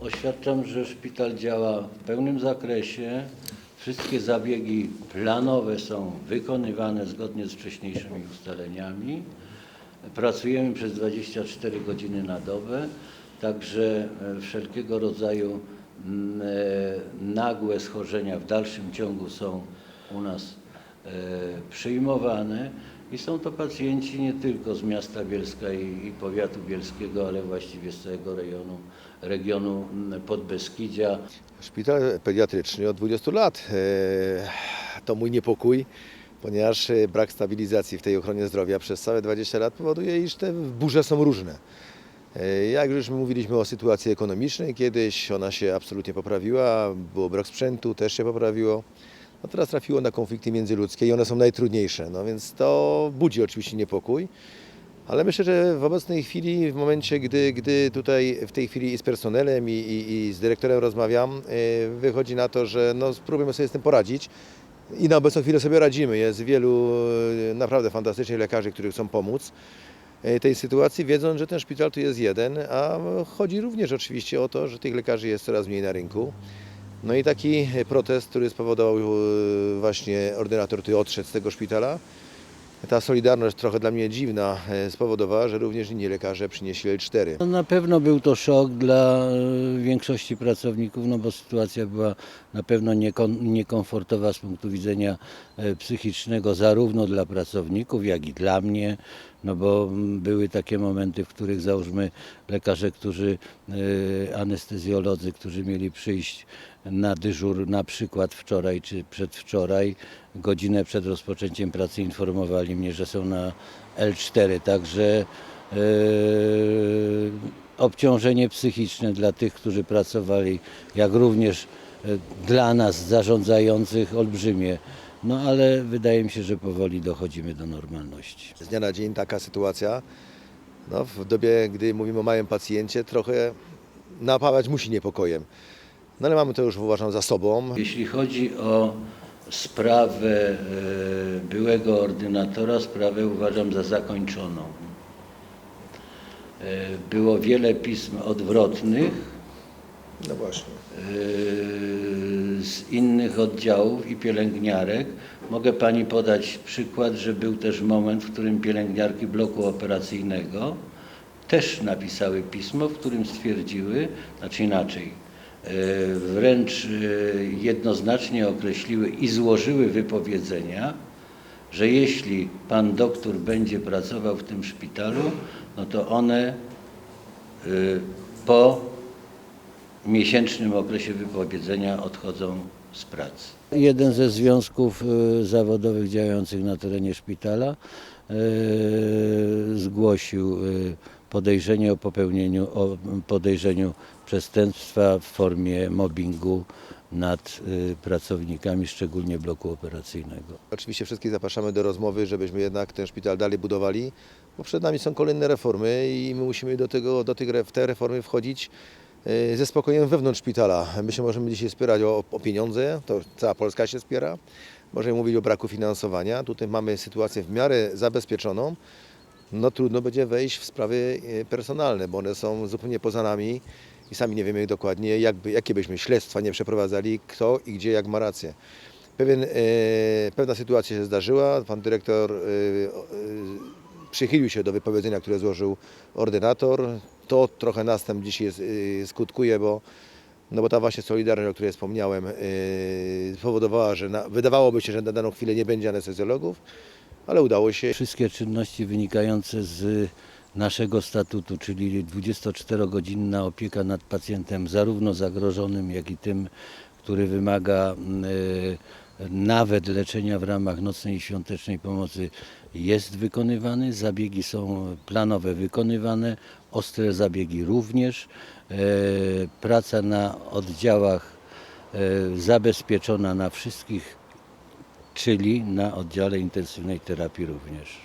Oświadczam, że szpital działa w pełnym zakresie. Wszystkie zabiegi planowe są wykonywane zgodnie z wcześniejszymi ustaleniami. Pracujemy przez 24 godziny na dobę, także e, wszelkiego rodzaju e, nagłe schorzenia w dalszym ciągu są u nas e, przyjmowane i są to pacjenci nie tylko z miasta Bielska i, i powiatu bielskiego, ale właściwie z całego rejonu, regionu Podbeskidzia. Szpital pediatryczny od 20 lat. E, To mój niepokój, ponieważ e, brak stabilizacji w tej ochronie zdrowia przez całe 20 lat powoduje, iż te burze są różne. E, Jak już mówiliśmy o sytuacji ekonomicznej, kiedyś ona się absolutnie poprawiła, było brak sprzętu, też się poprawiło. No teraz trafiło na konflikty międzyludzkie i one są najtrudniejsze, no więc to budzi oczywiście niepokój. Ale myślę, że w obecnej chwili, w momencie, gdy, gdy tutaj w tej chwili i z personelem, i, i, i z dyrektorem rozmawiam, e, wychodzi na to, że no, spróbujemy sobie z tym poradzić. I na obecną chwilę sobie radzimy. Jest wielu e, naprawdę fantastycznych lekarzy, którzy chcą pomóc e, tej sytuacji, wiedząc, że ten szpital tu jest jeden, a chodzi również oczywiście o to, że tych lekarzy jest coraz mniej na rynku. No i taki protest, który spowodował e, właśnie ordynator, który odszedł z tego szpitala, ta solidarność trochę dla mnie dziwna e, spowodowała, że również inni lekarze przynieśli L4. No, Na pewno był to szok dla e, większości pracowników, no bo sytuacja była na pewno niekomfortowa z punktu widzenia e, psychicznego, zarówno dla pracowników, jak i dla mnie. No bo były takie momenty, w których załóżmy lekarze, którzy, e, anestezjolodzy, którzy mieli przyjść na dyżur na przykład wczoraj czy przedwczoraj, godzinę przed rozpoczęciem pracy informowali mnie, że są na L4, także e, obciążenie psychiczne dla tych, którzy pracowali, jak również e, dla nas zarządzających olbrzymie. No ale wydaje mi się, że powoli dochodzimy do normalności. Z dnia na dzień taka sytuacja, no, w dobie, gdy mówimy o małym pacjencie, trochę napawać musi niepokojem. No ale mamy to już uważam za sobą. Jeśli chodzi o sprawę e, byłego ordynatora, sprawę uważam za zakończoną. E, Było wiele pism odwrotnych No właśnie. e, z innych oddziałów i pielęgniarek. Mogę Pani podać przykład, że był też moment, w którym pielęgniarki bloku operacyjnego też napisały pismo, w którym stwierdziły, znaczy inaczej, e, wręcz e, jednoznacznie określiły i złożyły wypowiedzenia, że jeśli pan doktor będzie pracował w tym szpitalu, no to one po miesięcznym okresie wypowiedzenia odchodzą z pracy. Jeden ze związków e, zawodowych działających na terenie szpitala e, zgłosił e, podejrzenie o popełnieniu o podejrzeniu przestępstwa w formie mobbingu nad pracownikami, szczególnie bloku operacyjnego. Oczywiście wszystkich zapraszamy do rozmowy, żebyśmy jednak ten szpital dalej budowali, bo przed nami są kolejne reformy i my musimy do tego, do tych, w te reformy wchodzić ze spokojem wewnątrz szpitala. My się możemy dzisiaj spierać o, o pieniądze, to cała Polska się spiera. Możemy mówić o braku finansowania. Tutaj mamy sytuację w miarę zabezpieczoną. No trudno będzie wejść w sprawy e, personalne, bo one są zupełnie poza nami i sami nie wiemy dokładnie, jakby, jakie byśmy śledztwa nie przeprowadzali, kto i gdzie, jak ma rację. Pewien, e, pewna sytuacja się zdarzyła. Pan dyrektor e, e, przychylił się do wypowiedzenia, które złożył ordynator. To trochę nas tam dzisiaj jest, e, skutkuje, bo, no bo ta właśnie solidarność, o której wspomniałem, e, spowodowała, że na, wydawałoby się, że na daną chwilę nie będzie anestezjologów, ale udało się. Wszystkie czynności wynikające z naszego statutu, czyli 24-godzinna opieka nad pacjentem, zarówno zagrożonym, jak i tym, który wymaga e, nawet leczenia w ramach nocnej i świątecznej pomocy, jest wykonywany. Zabiegi są planowe wykonywane, ostre zabiegi również. E, Praca na oddziałach e, zabezpieczona na wszystkich czyli na oddziale intensywnej terapii również.